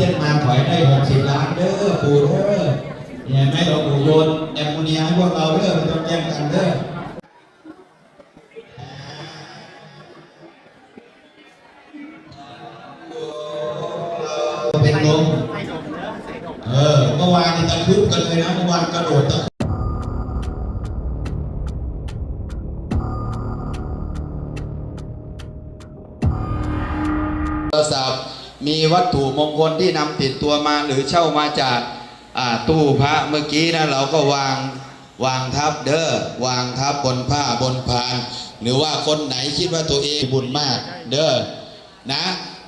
ส้นมาถอยได้หกสิบล้านเด้อปู่เด้อเนี่ยแม่หลวงปู่โยนแอมโมเนียให้พวกเราเด้อไม่ต้องแย่งกันเด้อเป็นลมเออเมื่อวานนี่ตะคุบกันเลยนะเมื่อวานกระโดดตะ วัตถุมงคลที่นำติดตัวมาหรือเช่ามาจากตู้พระเมื่อกี้นะเราก็วางวางทับเด้อวางทับบนผ้าบนพาน หรือว่าคนไหนคิดว่าตัวเองบุญมาก เด้อนะ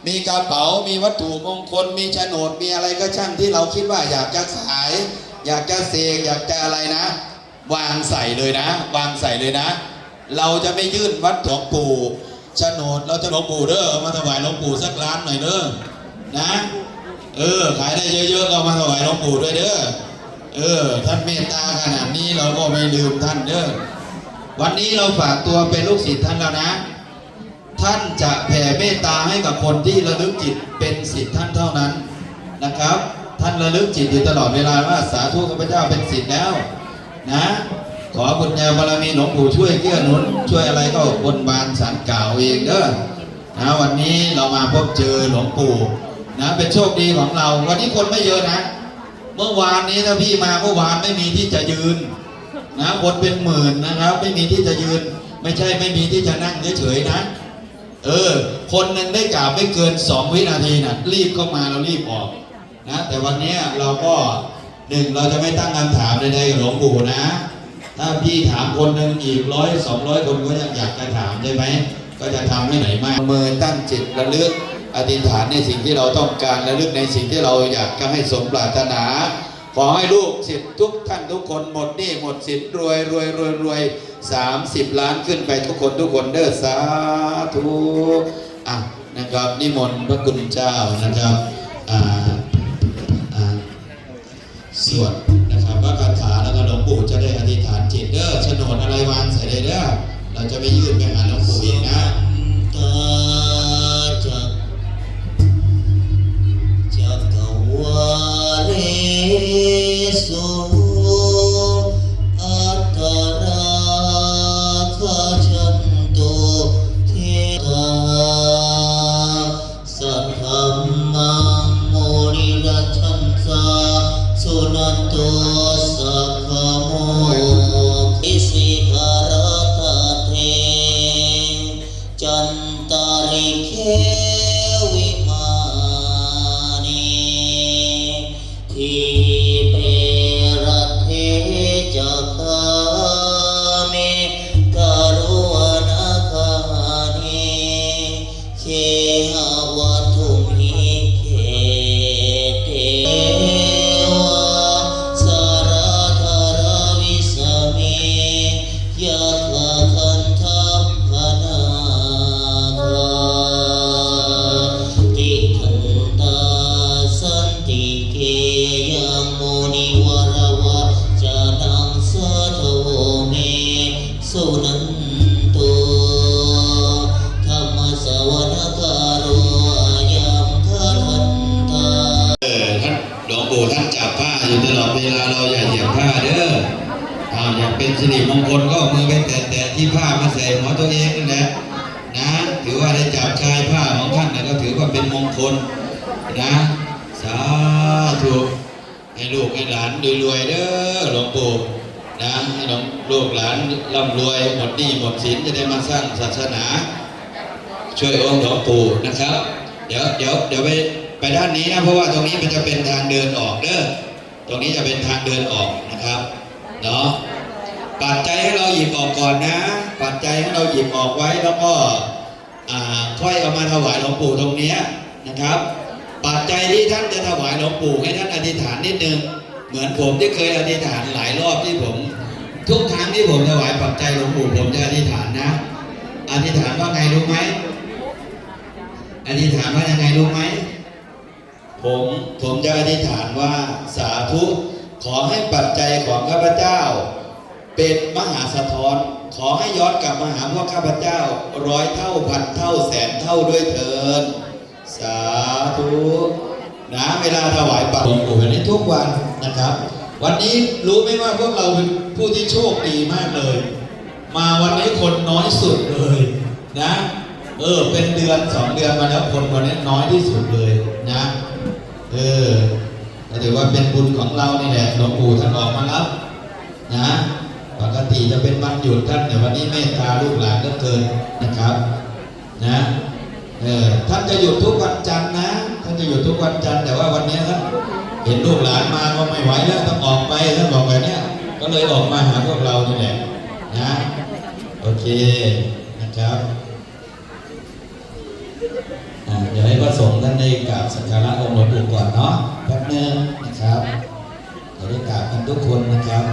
มีกระเป๋ามีวัตถุมงคล มีโฉนดมีอะไรก็ช่างที่เราคิดว่าอยากจะขาย อยากจะเสกอยากจะอะไรนะ วางใส่เลยนะ วางใส่เลยนะ เราจะไม่ยื่นวัดหลวงปู่โฉนดเราจะหลวงปู่เด้อมาถวายหลวงปู่สักล้านหน่อยเด้อ นะ เออ ขายได้เยอะๆเอามาถวายหลวงปู่ด้วยเด้อ เออ ท่านเมตตาขนาดนี้เราก็ไม่ลืมท่านเด้อ วันนี้เราฝากตัวเป็นลูกศิษย์ท่านแล้วนะ ท่านจะแผ่เมตตาให้กับคนที่ระลึกจิตเป็นสิทธิ์ท่านเท่านั้นนะครับ ท่านระลึกจิตอยู่ตลอดเวลาว่าสาธุข้าพเจ้าเป็นสิทธิ์แล้วนะขอบุญญาบารมีหลวงปู่ช่วยเกื้อหนุนช่วยอะไรก็บนบานสารกล่าวเองเด้อนะวันนี้เรามาพบเจอหลวงปู่ นะเป็นโชคดีของเรา วันนี้คนไม่เยอะนะ เมื่อวานนี้ถ้าพี่มาเมื่อวานไม่มีที่จะยืนนะคนเป็นหมื่นนะครับ ไม่มีที่จะยืน ไม่ใช่ไม่มีที่จะนั่งเฉยๆนะ เออ คนหนึ่งได้กล่าวไม่เกิน2วินาทีนะรีบเข้ามาเรารีบออกนะแต่วันนี้เราก็หนึ่งเราจะไม่ตั้งคำถามใดๆกับหลวงปู่นะ ถ้าพี่ถามคนหนึ่งอีกร้อยสองร้อยคนก็ยังอยากจะถามใช่ไหมก็จะทำให้ไหนมากมือตั้งจิตระลึก อธิษฐานในสิ่งที่เราต้องการระลึกในสิ่งที่เราอยากจะให้สมปรารถนา ขอให้ลูกศิษย์ทุกท่านทุกคนหมดหนี้หมดสินรวยรวยรวยรวยสามสิบล้านขึ้นไปทุกคนทุกคนเด้อสาธุอะนะครับนิมนต์พระคุณเจ้านะครับอ่าอ่าสวดนะครับว่าคาถาแล้วก็หลวงปู่จะได้อธิษฐานจิตเด้อโฉนดอะไรวางใส่เลยเด้อเราจะไม่ยื่นไปหาหลวงปู่อีกนะ ที จับผ้าอยู่ตลอดเวลาเราอย่าเหยียบผ้าเด้ออ่าอยากเป็นสิริมงคลก็เอามือไปแตะๆที่ผ้ามาใส่หัวตัวเองนั่นแหละนะถือว่าได้จับชายผ้าของท่านเนี่ยก็ถือว่าเป็นมงคลนะสาธุให้ลูกให้หลานรวยๆเด้อหลวงปู่นะให้หลวงลูกหลานร่ำรวยหมดหนี้หมดสินจะได้มาสร้างศาสนา ช่วยองค์หลวงปู่นะครับ เดี๋ยวเดี๋ยวเดี๋ยวไป ไปด้านนี้นะเพราะว่าตรงนี้มันจะเป็นทางเดินออกเด้อตรงนี้จะเป็นทางเดินออกนะครับเนาะปัจจัยให้เราหยิบออกก่อนนะ ปัจจัยให้เราหยิบออกไว้แล้วก็อ่าค่อยเอามาถวายหลวงปู่ตรงนี้นะครับ ปัจจัยที่ท่านจะถวายหลวงปู่ให้ท่านอธิษฐานนิดนึงเหมือนผมที่เคยอธิษฐานหลายรอบที่ผม ทุกครั้งที่ผมถวายปัจจัยหลวงปู่ผมจะอธิษฐานนะ อธิษฐานว่าไงรู้ไหมอธิษฐานว่ายังไงรู้ไหม ผมผมจะอธิษฐานว่าสาธุขอให้ปัจจัยของข้าพเจ้า เป็นมหาสะท้อน ขอให้ย้อนกลับมาหาพวกข้าพเจ้าร้อยเท่าพันเท่าแสนเท่าด้วยเถินสาธุนะเวลาถวายปัจหลวงปู่แบบนี้ทุกวันนะครับ วันนี้รู้ไหมว่าพวกเราเป็นผู้ที่โชคดีมากเลย มาวันนี้คนน้อยสุดเลยนะ เออเป็นเดือนสองเดือนมาแล้วคนวันนี้น้อยที่สุดเลยนะ เออถือว่าเป็นบุญของเรานี่แหละหลวงปู่ท่านออกมารับนะปกติจะเป็นวันหยุดท่านแต่วันนี้เมตตาลูกหลานเหลือเกินนะครับนะเออท่านจะหยุดทุกวันจันทร์นะท่านจะหยุดทุกวันจันทร์แต่ว่าวันนี้ท่านเห็นลูกหลานมาก็ไม่ไหวแล้วต้องออกไปท่านบอกแบบนี้ก็เลยออกมาหาพวกเรานี่แหละนะโอเคนะครับ เดี๋ยวให้พระสงฆ์ท่านได้กราบสักการะองค์หลวงปู่ก่อนเนาะแป๊บนึงนะครับเดี๋ยวได้กราบกันทุกคนนะครับ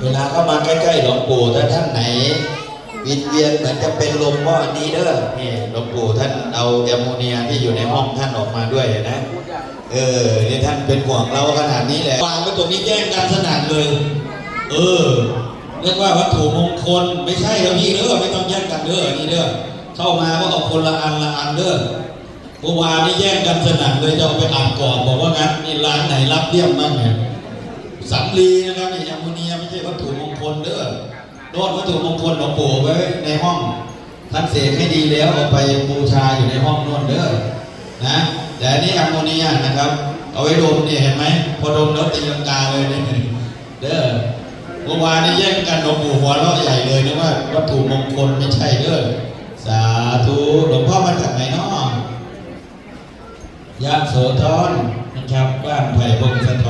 เวลาเข้ามาใกล้ๆหลวงปู่ถ้าท่านไหน วินเวียนเหมือนจะเป็นลมก็อันนี้เด้อนี่หลวงปู่ท่านเอาแอมโมเนียที่อยู่ในห้องท่านออกมาด้วยนะ เออนี่ท่านเป็นห่วงเราขนาดนี้แหละวางไว้ตรงนี้แย่งกันสนั่นเลย เออเรียกว่าวัตถุมงคลไม่ใช่แล้วพี่เด้อไม่ต้องแย่งกันเด้อนี่เด้อเข้ามาก็เอาคนละอันละอันเด้อเมื่อวานนี่แย่งกันสนั่นเลยจะเอาไปอ่านก่อนบอกว่างั้นนี่ร้านไหนรับเยี่ยมบ้างเนี่ยสำลีนะครับนี่แอมโมเนียไม่ใช่วัตถุมงคลเด้อ โน่นวัตถุมงคลหลวงปู่ไว้ในห้องท่านเสกให้ดีแล้วเอาไปบูชาอยู่ในห้องโน่นเด้อนะแต่อันนี้แอมโมเนียนะครับ เอาไว้ดมเนี่ยเห็นไหมพอดมแล้วตีลังกาเลยนี่เด้อเมื่อวานนี่แย่งกันหลวงปู่หัวเราะใหญ่เลยนะว่าวัตถุมงคลไม่ใช่เด้อสาธุหลวงพ่อมาจากไหนเนาะยะโสธรนะครับบ้านไผ่พงศธ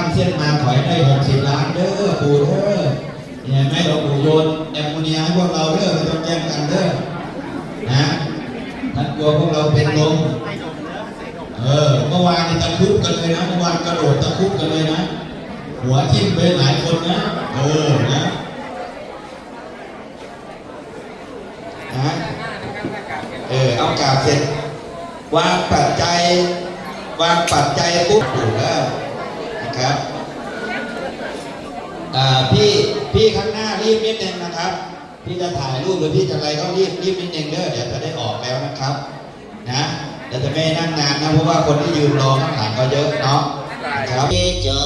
ามเส้นมาขอให้ได้หกสิบล้านเด้อปู่เด้อเห็นไหมหลวงปู่โยนแอมโมเนียให้พวกเราเด้อไม่ต้องแย่งกันเด้อนะท่านกลัวพวกเราเป็นลมเออเมื่อวานตะคุบกันเลยนะเมื่อวานกระโดดตะคุบกันเลยนะ หัวทิ่มไปหลายคนนะเออนะนะเออเอากาบเสร็จวางปัจจัยวางปัจจัยปุ๊บถูกแล้ว ครับอ่าพี่พี่ข้างหน้ารีบนิดนึงนะครับ พี่จะถ่ายรูปหรือพี่จะอะไรก็รีบรีบนิดนึงเด้อเดี๋ยวจะได้ออกแล้วนะครับ นะเดี๋ยวจะไม่นั่งนานนะเพราะว่าคนที่ยืนรอข้างหลังก็เยอะเนาะครับจะ